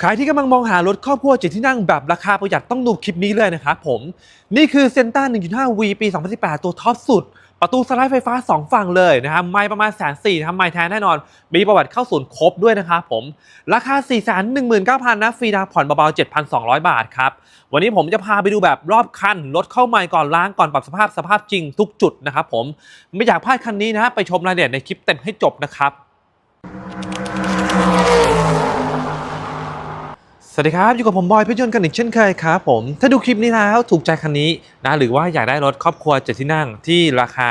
ใครที่กำลังมองหารถครอบครัวเจ็ดที่นั่งแบบราคาประหยัดต้องดูคลิปนี้เลยนะครับผม นี่คือเซนต้า 1.5 V ปี 2018 ตัวท็อปสุด ประตูสไลด์ไฟฟ้า 2 ฝั่งเลยนะครับไม่ประมาณแสนสี่ทำไม่แท้แน่นอน มีประวัติเข้าศูนย์ครบด้วยนะครับผม ราคา 4 1 9 0 0 0นะฟรีดาวน์ผ่อนเบาๆ 7,200 บาทครับ วันนี้ผมจะพาไปดูแบบรอบคัน รถเข้าใหม่ก่อนล้างก่อนปรับสภาพสภาพจริงทุกจุดนะครับผมไม่อยากพลาดคันนี้นะไปชมรายละเอียดในคลิปเต็มให้จบนะครับ วัสดีครับ อยู่กับผมบอยพชรยนต์กันอีกเช่นเคยครับผม ถ้าดูคลิปนี้แล้วถูกใจคันนี้นะหรือว่าอยากได้รถครอบครัวเจ็ดที่นั่งที่ราคา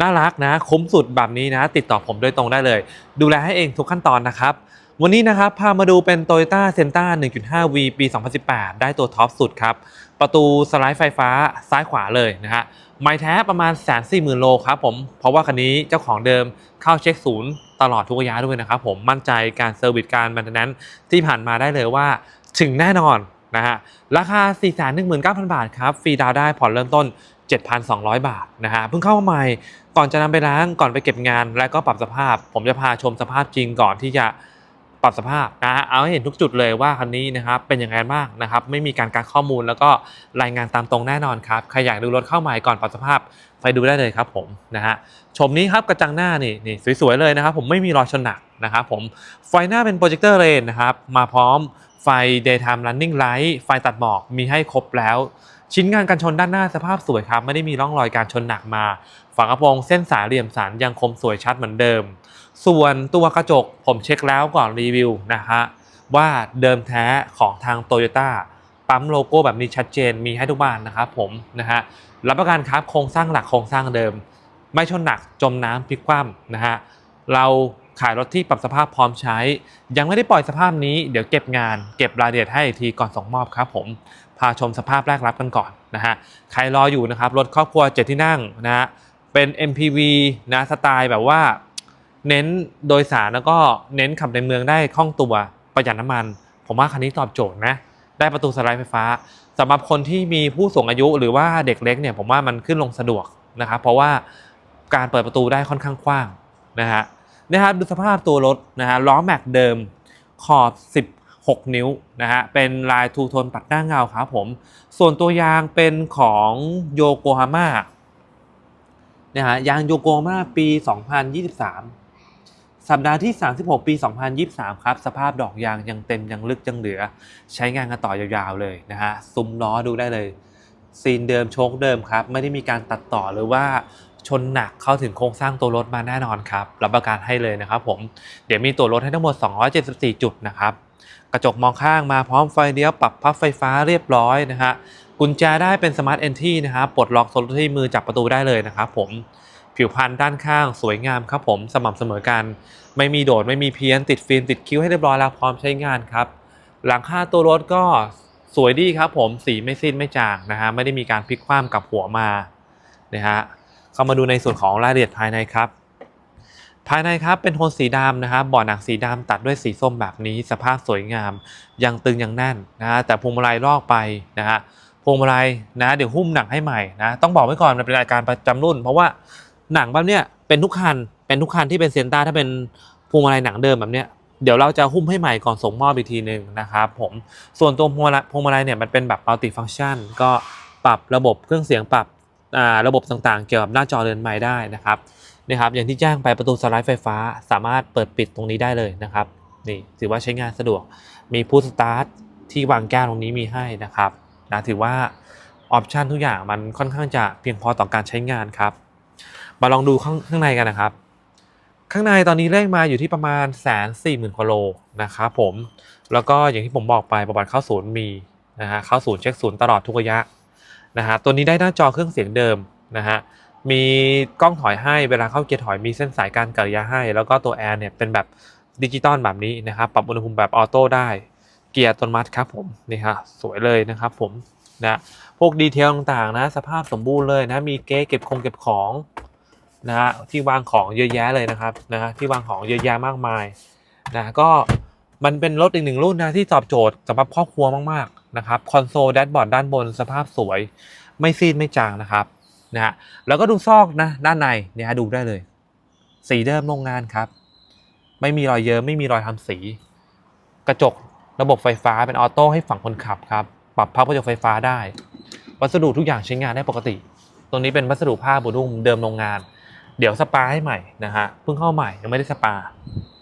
น่ารักนะคุ้มสุดแบบนี้นะ ติดต่อผมโดยตรงได้เลย ดูแลให้เองทุกขั้นตอนนะครับ วันนี้นะครับ พามาดูเป็น Toyota c e n t a 1.5V ปี 2018 ได้ตัวท็อปสุดครับ ประตูสไลด์ไฟฟ้าซ้ายขวาเลยนะฮะไม้แท้ประมาณ1 4 0 0 0 0โลครับผมเพราะว่าคันนี้เจ้าของเดิมเข้าเช็คศูนย์ตลอดทุกระยะด้วยนะครับผมมั่นใจการเซอร์วิสการแมนเทนแนนที่ผ่านมาได้เลยว่า ถึงแน่นอนนะฮะราคา 419,000 บาทครับฟรีดาวได้ผ่อนเริ่มต้น 7,200 บาทนะฮะเพิ่งเข้ามาใหม่ก่อนจะนำไปล้างก่อนไปเก็บงาน และก็ปรับสภาพ ผมจะพาชมสภาพจริงก่อนที่จะปรับสภาพนะฮะเอาให้เห็นทุกจุดเลยว่าคันนี้นะครับเป็นยังไงบ้างนะครับ ไม่มีการกักข้อมูลแล้วก็รายงานตามตรงแน่นอนครับใครอยากดูรถเข้าใหม่ก่อนปรับสภาพไปดูได้เลยครับผมนะฮะชมนี้ครับกระจังหน้านี่นี่สวยๆเลยนะครับ ผมไม่มีรอยชนหนักนะครับผมไฟหน้าเป็นโปรเจคเตอร์เลนนะครับมาพร้อม ไฟ daytime running light ไฟตัดหมอกมีให้ครบแล้ว ชิ้นงานกันชนด้านหน้าสภาพสวยครับ ไม่ได้มีร่องรอยการชนหนักมา ฝากระโปรงเส้นสายเหลี่ยมสันยังคมสวยชัดเหมือนเดิม ส่วนตัวกระจกผมเช็คแล้วก่อนรีวิวนะฮะว่าเดิมแท้ของทางโตโยต้าปั๊มโลโก้แบบนี้ชัดเจนมีให้ทุกบ้านนะครับผมนะฮะรับประกันครับโครงสร้างหลักโครงสร้างเดิม ไม่ชนหนักจมน้ำพลิกคว่ำนะฮะเรา ขายรถที่ปรับสภาพพร้อมใช้ ยังไม่ได้ปล่อยสภาพนี้เดี๋ยวเก็บงาน เก็บรายละเอียดให้ทีก่อนส่งมอบครับผมพาชมสภาพแรกรับกันก่อนนะฮะใครรออยู่นะครับรถครอบครัวเจ็ดที่นั่งนะฮะเป็น MPV นะสไตล์แบบว่าเน้นโดยสารแล้วก็เน้นขับในเมืองได้คล่องตัวประหยัดน้ำมัน ผมว่าคันนี้ตอบโจทย์นะได้ประตูสไลด์ไฟฟ้าสำหรับคนที่มีผู้สูงอายุหรือว่าเด็กเล็กเนี่ยผมว่ามันขึ้นลงสะดวกนะครับเพราะว่าการเปิดประตูได้ค่อนข้างกว้างนะฮะ นะครับดูสภาพตัวรถนะฮะล้อแม็กเดิมขอบ 16 นิ้วนะฮะเป็นลายทูโทนปัดหน้าเงาครับผม ส่วนตัวยางเป็นของโยโกฮาม่านะฮะยางโยโกฮาม่าปี 2023 สัปดาห์ที่ 36 ปี 2023 ครับ สภาพดอกยางยังเต็มยังลึกยังเหลือ ใช้งานกันต่อยาวๆเลยนะฮะซุ้มล้อดูได้เลยซีนเดิมโชคเดิมครับ ไม่ได้มีการตัดต่อหรือว่า ชนหนักเข้าถึงโครงสร้างตัวรถมาแน่นอนครับ รับประกันให้เลยนะครับผม เดี๋ยวมีตัวรถให้ทั้งหมด 274 จุดนะครับ กระจกมองข้างมาพร้อมไฟเลี้ยวปรับพับไฟฟ้าเรียบร้อยนะฮะ กุญแจได้เป็นสมาร์ทเอนทีนะครับปลดล็อกโซลูที่มือจับประตูได้เลยนะครับผม ผิวพรรณด้านข้างสวยงามครับผม สม่ำเสมอกัน ไม่มีโดดไม่มีเพี้ยนติดฟิล์มติดคิ้วให้เรียบร้อยแล้วพร้อมใช้งานครับ หลังคาตัวรถก็สวยดีครับผม สีไม่สิ้นไม่จางนะฮะ ไม่ได้มีการพลิกคว่ำกับหัวมานะฮะ เข้ามาดูในส่วนของรายละเอียดภายในครับ ภายในครับเป็นโทนสีดำนะครับเบาะหนังสีดำตัดด้วยสีส้มแบบนี้ สภาพสวยงาม ยังตึงยังแน่นนะฮะแต่พวงมาลัยลอกไปนะฮะพวงมาลัยนะเดี๋ยวหุ้มหนังให้ใหม่นะต้องบอกไว้ก่อนมันเป็นราการประจำรุ่น เพราะว่าหนังแบบเนี้ยเป็นทุกคันเป็นทุกคันที่เป็นเซนต้าถ้าเป็นพวงมาลัยหนังเดิมแบบเนี้ยเดี๋ยวเราจะหุ้มให้ใหม่ก่อนส่งมอบอีกทีหนึ่งนะครับผมส่วนตัวพวงมาลัยพวงมาลัยเนี่ยมันเป็นแบบมัลติฟังก์ชันก็ปรับระบบเครื่องเสียงปรับ ระบบต่างๆ เกี่ยวกับหน้าจอเรือนไม้ได้นะครับนะครับอย่างที่แจ้งไปประตูสไลด์ไฟฟ้าสามารถเปิดปิดตรงนี้ได้เลยนะครับนี่ถือว่าใช้งานสะดวก มีพุทสตาร์ทที่วางแก้วตรงนี้มีให้นะครับนะถือว่าออปชันทุกอย่างมันค่อนข้างจะเพียงพอต่อการใช้งานครับ มาลองดูข้างข้างในกันนะครับ ข้างในตอนนี้เลขมาอยู่ที่ประมาณแสนสี่หมื่นกว่าโลนะครับผมแล้วก็อย่างที่ผมบอกไปประวัติเข้าศูนย์มีนะฮะเข้าศูนย์เช็คศูนย์ตลอดทุกระยะ นะฮะตัวนี้ได้หน้าจอเครื่องเสียงเดิมนะฮะมีกล้องถอยให้เวลาเข้าเกียร์ถอยมีเส้นสายการกระยะให้ แล้วก็ตัวแอร์เนี่ยเป็นแบบดิจิตอลแบบนี้นะครับปรับอุณหภูมิแบบออโต้ได้เกียร์อัตโนมัติครับผมนี่ฮะสวยเลยนะครับผมนะพวกดีเทลต่างๆนะสภาพสมบูรณ์เลยนะมีเก๊เก็บคงเก็บของนะฮะที่วางของเยอะแยะเลยนะครับนะฮะที่วางของเยอะแยะมากมายนะก็มันเป็นรถอีกหนึ่งรุ่นนะที่ตอบโจทย์สำหรับครอบครัวมาก นะครับคอนโซลแดชบอร์ดด้านบนสภาพสวย ไม่ซีดไม่จางนะครับนะฮะแล้วก็ดูซอกนะด้านในเนี่ยฮะดูได้เลย สีเดิมโรงงานครับ ไม่มีรอยเยิ้มไม่มีรอยทำสี กระจกระบบไฟฟ้าเป็นออโต้ให้ฝั่งคนขับครับ ปรับพับกระจกไฟฟ้าได้ วัสดุทุกอย่างใช้งานได้ปกติตรงนี้เป็นวัสดุผ้าบูดุ้งเดิมโรงงาน เดี๋ยวสปาให้ใหม่นะฮะเพิ่งเข้าใหม่ยังไม่ได้สปา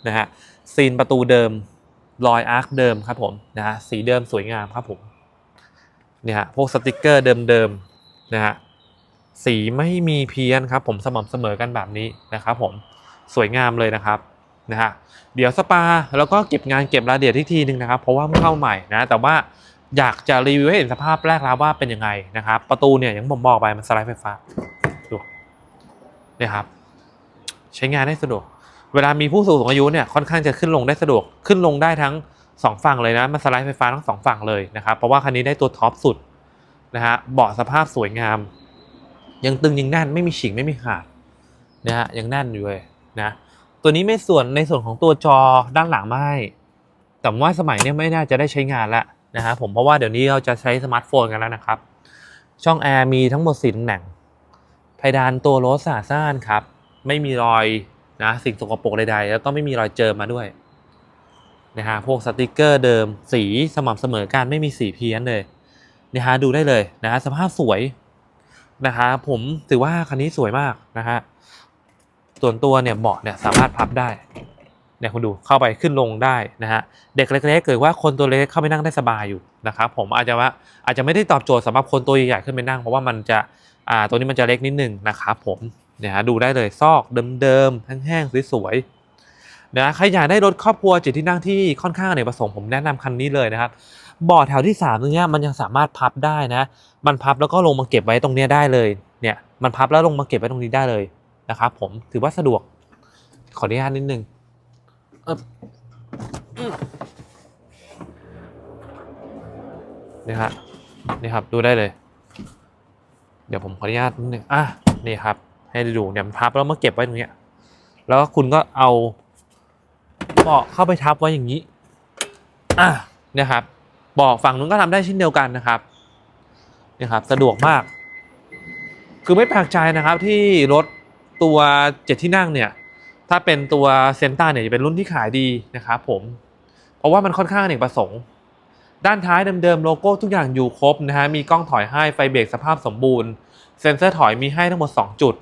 นะฮะซีนประตูเดิม รอยอาร์คเดิมครับผมนะฮะสีเดิมสวยงามครับผมเนี่ยฮะพวกสติกเกอร์เดิมๆนะฮะสีไม่มีเพี้ยนครับผมสม่ำเสมอกันแบบนี้นะครับผมสวยงามเลยนะครับนะฮะเดี๋ยวสปาแล้วก็เก็บงานเก็บรายละเอียดที่ทีนึงนะครับ เพราะว่าเพิ่งเข้าใหม่นะแต่ว่าอยากจะรีวิวให้เห็นสภาพแรกแล้วว่าเป็นยังไงนะครับ ประตูเนี่ยอย่างผมบอกไปมันสไลด์ไฟฟ้าดูเนี่ยครับใช้งานได้สะดวก เวลามีผู้สูงอายุเนี่ยค่อนข้างจะขึ้นลงได้สะดวกขึ้นลงได้ทั้งสองฝั่งเลยนะมันสไลด์ไฟฟ้าทั้งสองฝั่งเลยนะครับเพราะว่าคันนี้ได้ตัวท็อปสุดนะฮะเบาะสภาพสวยงาม ยังตึงยังแน่นไม่มีฉีกไม่มีขาดนะฮะยังแน่นอยู่เลยนะตัวนี้ไม่ส่วนในส่วนของตัวจอด้านหลังไม่ แต่ว่าสมัยนี้ไม่น่าจะได้ใช้งานแล้วนะฮะผมเพราะว่าเดี๋ยวนี้เราจะใช้สมาร์ทโฟนกันแล้วนะครับ ช่องแอร์มีทั้งหมดสี่ตำแหน่งเพดานตัวรถสะอาดซ่านครับไม่มีรอย นะสิ่งสกปรกใดๆ แล้วก็ไม่มีรอยเจอมาด้วยนะฮะพวกสติกเกอร์เดิมสีสม่ำเสมอกันไม่มีสีเพี้ยนเลยนะฮะดูได้เลยนะฮะสภาพสวยนะฮะผมถือว่าคันนี้สวยมากนะฮะส่วนตัวเนี่ยเบาะเนี่ยสามารถพับได้เนี่ยคุณดูเข้าไปขึ้นลงได้นะฮะเด็กเล็กๆหรือว่าคนตัวเล็กเข้าไปนั่งได้สบายอยู่นะครับผมอาจจะว่าอาจจะไม่ได้ตอบโจทย์สำหรับคนตัวใหญ่ขึ้นไปนั่งเพราะว่ามันจะอ่าตัวนี้มันจะเล็กนิดนึงนะครับผม เนี่ยฮะดูได้เลยซอกเดิมๆแห้งๆสวยๆนะใครอยากได้รถครอบครัวเจ็ดที่นั่งที่ค่อนข้างอเนกประสงค์ผมแนะนำคันนี้เลยนะครับเบาะแถวที่3ตรงเนี้ยมันยังสามารถพับได้นะ มันพับแล้วก็ลงมาเก็บไว้ตรงเนี้ยได้เลย เนี่ยมันพับแล้วลงมาเก็บไว้ตรงนี้ได้เลยนะครับผมถือว่าสะดวก ขออนุญาตนิดนึงเอิบอืมนี่ฮะนี่ครับดูได้เลย เดี๋ยวผมขออนุญาตนิดนึงอะนี่ครับ ให้ดูเนี่ยมันพับแล้วมาเก็บไว้ตรงเนี้ย แล้วคุณก็เอาเบาะเข้าไปทับไว้อย่างนี้อะนี่ยครับเบาะฝั่งนู้นก็ทำได้เช่นเดียวกันนะครับนี่ครับ สะดวกมาก คือไม่แปลกใจนะครับที่รถตัวเจ็ดที่นั่งเนี่ย ถ้าเป็นตัวเซนต้าเนี่ยจะเป็นรุ่นที่ขายดีนะครับผม เพราะว่ามันค่อนข้างเนกประสงค์ ด้านท้ายเดิมๆโลโก้ทุกอย่างอยู่ครบนะฮะ มีกล้องถอยให้ไฟเบรกสภาพสมบูรณ์ เซ็นเซอร์ถอยมีให้ทั้งหมด 2 จุด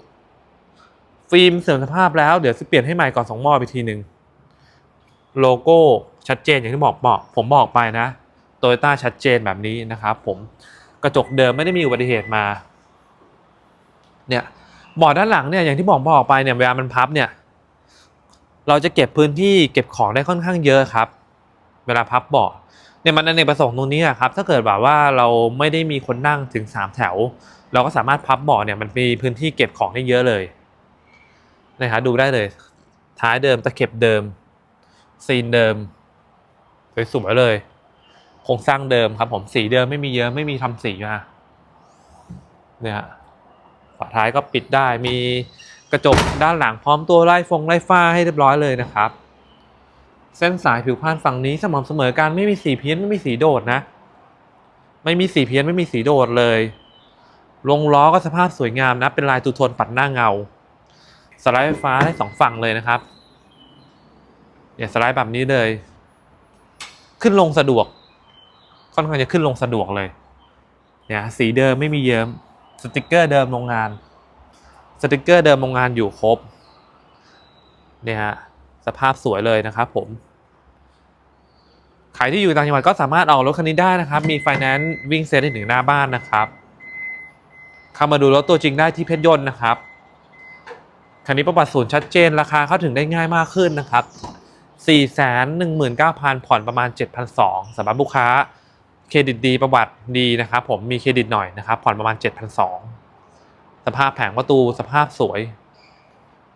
ฟิล์มเสื่อมสภาพแล้วเดี๋ยวจะเปลี่ยนให้ใหม่ก่อน2มอไปทีหนึ่งโลโก้ชัดเจนอย่างที่บอกบอกผมบอกไปนะโตโยต้าชัดเจนแบบนี้นะครับผมกระจกเดิมไม่ได้มีอุบัติเหตุมาเนี่ยเบาะด้านหลังเนี่ยอย่างที่บอกบอกไปเนี่ยเวลามันพับเนี่ย เราจะเก็บพื้นที่เก็บของได้ค่อนข้างเยอะครับ เวลาพับเบาะเนี่ยมันอเนประสงค์ตรงนี้ครับ ถ้าเกิดแบบว่าเราไม่ได้มีคนนั่งถึงสามแถว เราก็สามารถพับเบาะเนี่ยมันมีพื้นที่เก็บของได้เยอะเลย นะครับดูได้เลย ท้ายเดิมตะเข็บเดิม ซีนเดิมสวยๆเลย โครงสร้างเดิมครับผมสีเดิมไม่มีเยอะไม่มีทำสีมาเนี่ยฮะฝาท้ายก็ปิดได้มีกระจกด้านหลังพร้อมตัวไล่ฟงไล่ฟ้าให้เรียบร้อยเลยนะครับ เส้นสายผิวพรรณฝั่งนี้สม่ำเสมอกันไม่มีสีเพี้ยนไม่มีสีโดดนะ ไม่มีสีเพี้ยนไม่มีสีโดดเลยลงล้อก็สภาพสวยงามนะ เป็นลายตูโทนปัดหน้าเงา สไลด์ไฟฟ้าได้สองฝั่งเลยนะครับเนี่ยสไลด์แบบนี้เลย ขึ้นลงสะดวก ค่อนข้างจะขึ้นลงสะดวกเลยเนี่ยสีเดิมไม่มีเยิ้มสติกเกอร์เดิมโรงงาน สติกเกอร์เดิมโรงงานอยู่ครบเนี่ยฮะสภาพสวยเลยนะครับผมใครที่อยู่ต่างจังหวัดก็สามารถออกรถคันนี้ได้นะครับ มีไฟแนนซ์วิ่งเซ็นได้ถึงหน้าบ้านนะครับเข้ามาดูรถตัวจริงได้ที่เพชรยนต์นะครับ คันนี้ประวัติศูนย์ชัดเจนราคาเข้าถึงได้ง่ายมากขึ้นนะครับ419,000 ผ่อนประมาณ 7,200สำหรับลูกค้าเครดิตดีประวัติดีนะครับ ผมมีเครดิตหน่อยนะครับ ผ่อนประมาณ 7,200สภาพแผงประตูสภาพสวย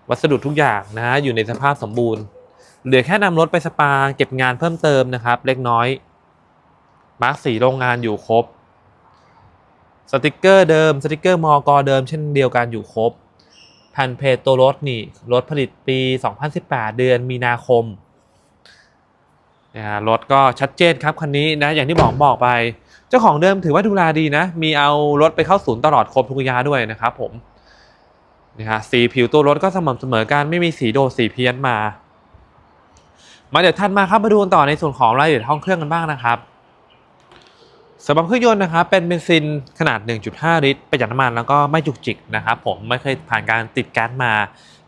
วัสดุทุกอย่างนะฮะอยู่ในสภาพสมบูรณ์ เหลือแค่นำรถไปสปาเก็บงานเพิ่มเติมนะครับ เล็กน้อย มาร์กสีโรงงานอยู่ครบ สติกเกอร์เดิม สติกเกอร์มอกอเดิมเช่นเดียวกันอยู่ครบ แผ่นเพจตัวรถนี่รถผลิตปี 2018 เดือนมีนาคมนะฮะรถก็ชัดเจนครับคันนี้นะอย่างที่บอกบอกไป เจ้าของเดิมถือว่าดูแลดีนะ มีเอารถไปเข้าศูนย์ตลอดครบทุกระยะด้วยนะครับผมนะฮะสีผิวตัวรถก็สม่ำเสมอกันไม่มีสีโดดสีเพี้ยนมา มาเดี๋ยวถัดมาครับมาดูกันต่อในส่วนของรายละเอียดห้องเครื่องกันบ้างนะครับ สำหรับเครื่องยนต์นะครับเป็นเบนซินขนาด 1.5 ลิตรประหยัดน้ำมันแล้วก็ไม่จุกจิกนะครับผมไม่เคยผ่านการติดแก๊สมา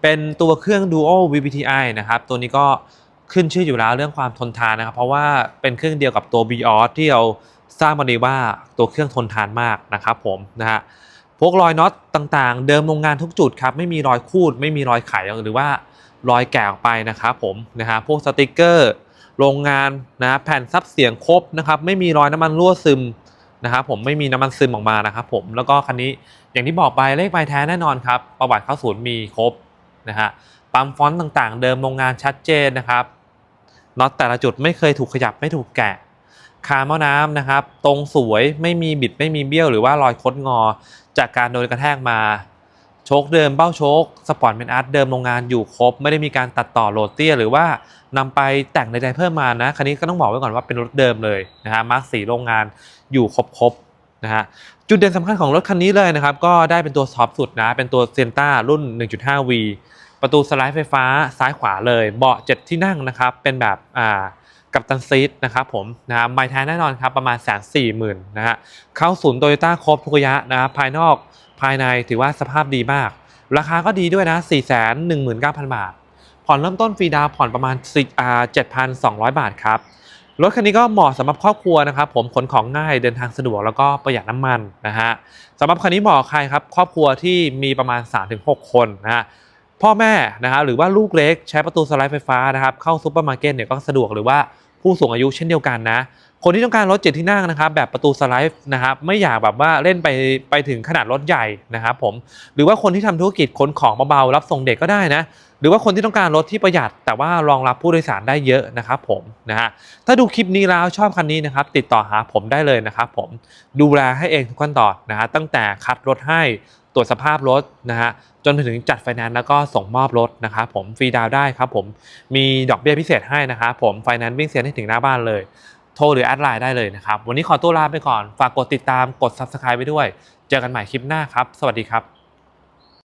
เป็นตัวเครื่อง Duo VVTi นะครับตัวนี้ก็ขึ้นชื่ออยู่แล้วเรื่องความทนทานนะครับ เพราะว่าเป็นเครื่องเดียวกับตัว Vios ที่เราทราบมาดีว่าตัวเครื่องทนทานมากนะครับผมนะฮะพวกรอยน็อตต่างๆ เดิมโรงงานทุกจุดครับไม่มีรอยคูด ไม่มีรอยไขหรือว่ารอยแกะออกไปนะครับผมนะฮะพวกสติกเกอร์ โรงงานนะแผ่นซับเสียงครบนะครับ ไม่มีรอยน้ำมันรั่วซึมนะครับผมไม่มีน้ำมันซึมออกมานะครับผมแล้วก็คันนี้อย่างที่บอกไปเลขใบแท้แน่นอนครับ ประวัติเข้าศูนย์มีครบนะฮะปั๊มฟอนต์ต่างๆ เดิมโรงงานชัดเจนนะครับน็อตแต่ละจุดไม่เคยถูกขยับไม่ถูกแกะคาหม้อน้ำนะครับ ตรงสวยไม่มีบิดไม่มีเบี้ยวหรือว่ารอยคดงอ จากการโดนกระแทกมา ชคเดิมเบ้าโชคสปอร์ตเป็นอาร์ตเดิมโรงงานอยู่ครบ ไม่ได้มีการตัดต่อโรดเตี้ย หรือว่านำไปแต่งใดๆเพิ่มมานะคันนี้ก็ต้องบอกไว้ก่อนว่าเป็นรถเดิมเลยนะฮะมาร์คสีโรงงานอยู่ครบๆนะฮะจุดเด่นสำคัญของรถคันนี้เลยนะครับ ก็ได้เป็นตัวซอฟต์สุดนะ เป็นตัวเซนต้ารุ่น 1.5V ประตูสไลด์ไฟฟ้าซ้ายขวาเลย เบาะ7ที่นั่งนะครับ เป็นแบบอ่ากับตันซีดนะครับผมนะฮะไม่แท้แน่นอนครับประมาณแสนสี่หมื่นนะฮะเข้าศูนย์โตโยต้าครบทุกระยะนะครับภายนอก ภายในถือว่าสภาพดีมาก ราคาก็ดีด้วยนะ 4 1 9 0 0 0 บาท ผ่อนเริ่มต้นฟรีดาวผ่อนประมาณ10 7,200 บาทครับ รถคันนี้ก็เหมาะสำหรับครอบครัวนะครับ ผมขนของง่ายเดินทางสะดวกแล้วก็ประหยัดน้ำมันนะฮะสำหรับคันนี้เหมาะใครครับ ครอบครัวที่มีประมาณ 3-6 คนนะฮะพ่อแม่นะครับหรือว่าลูกเล็กใช้ประตูสไลด์ไฟฟ้านะครับเข้าซูเปอร์มาร์เก็ตเนี่ยก็สะดวกหรือว่าผู้สูงอายุเช่นเดียวกันนะ คนที่ต้องการรถเจ็ดที่นั่งนะครับแบบประตูสไลด์นะครับไม่อยากแบบว่าเล่นไปไปถึงขนาดรถใหญ่นะครับผมหรือว่าคนที่ทำธุรกิจขนของเบาๆรับส่งเด็กก็ได้นะหรือว่าคนที่ต้องการรถที่ประหยัด แต่ว่ารองรับผู้โดยสารได้เยอะนะครับผมนะฮะถ้าดูคลิปนี้แล้วชอบคันนี้นะครับติดต่อหาผมได้เลยนะครับผมดูแลให้เองทุกขั้นตอนนะฮะตั้งแต่คัดรถให้ตรวจสภาพรถนะฮะจนถึงจัดไฟแนนซ์แล้วก็ส่งมอบรถนะครับผมฟรีดาวได้ครับผมมีดอกเบี้ยพิเศษให้นะครับผมไฟแนนซ์วิ่งเซ็นให้ถึงหน้าบ้านเลย ทรหรือแอดไลน์ได้เลยนะครับ วันนี้ขอตัวลาไปก่อน ฝากกดติดตามกด Subscribe ไว้ด้วย เจอกันใหม่คลิปหน้าครับ สวัสดีครับ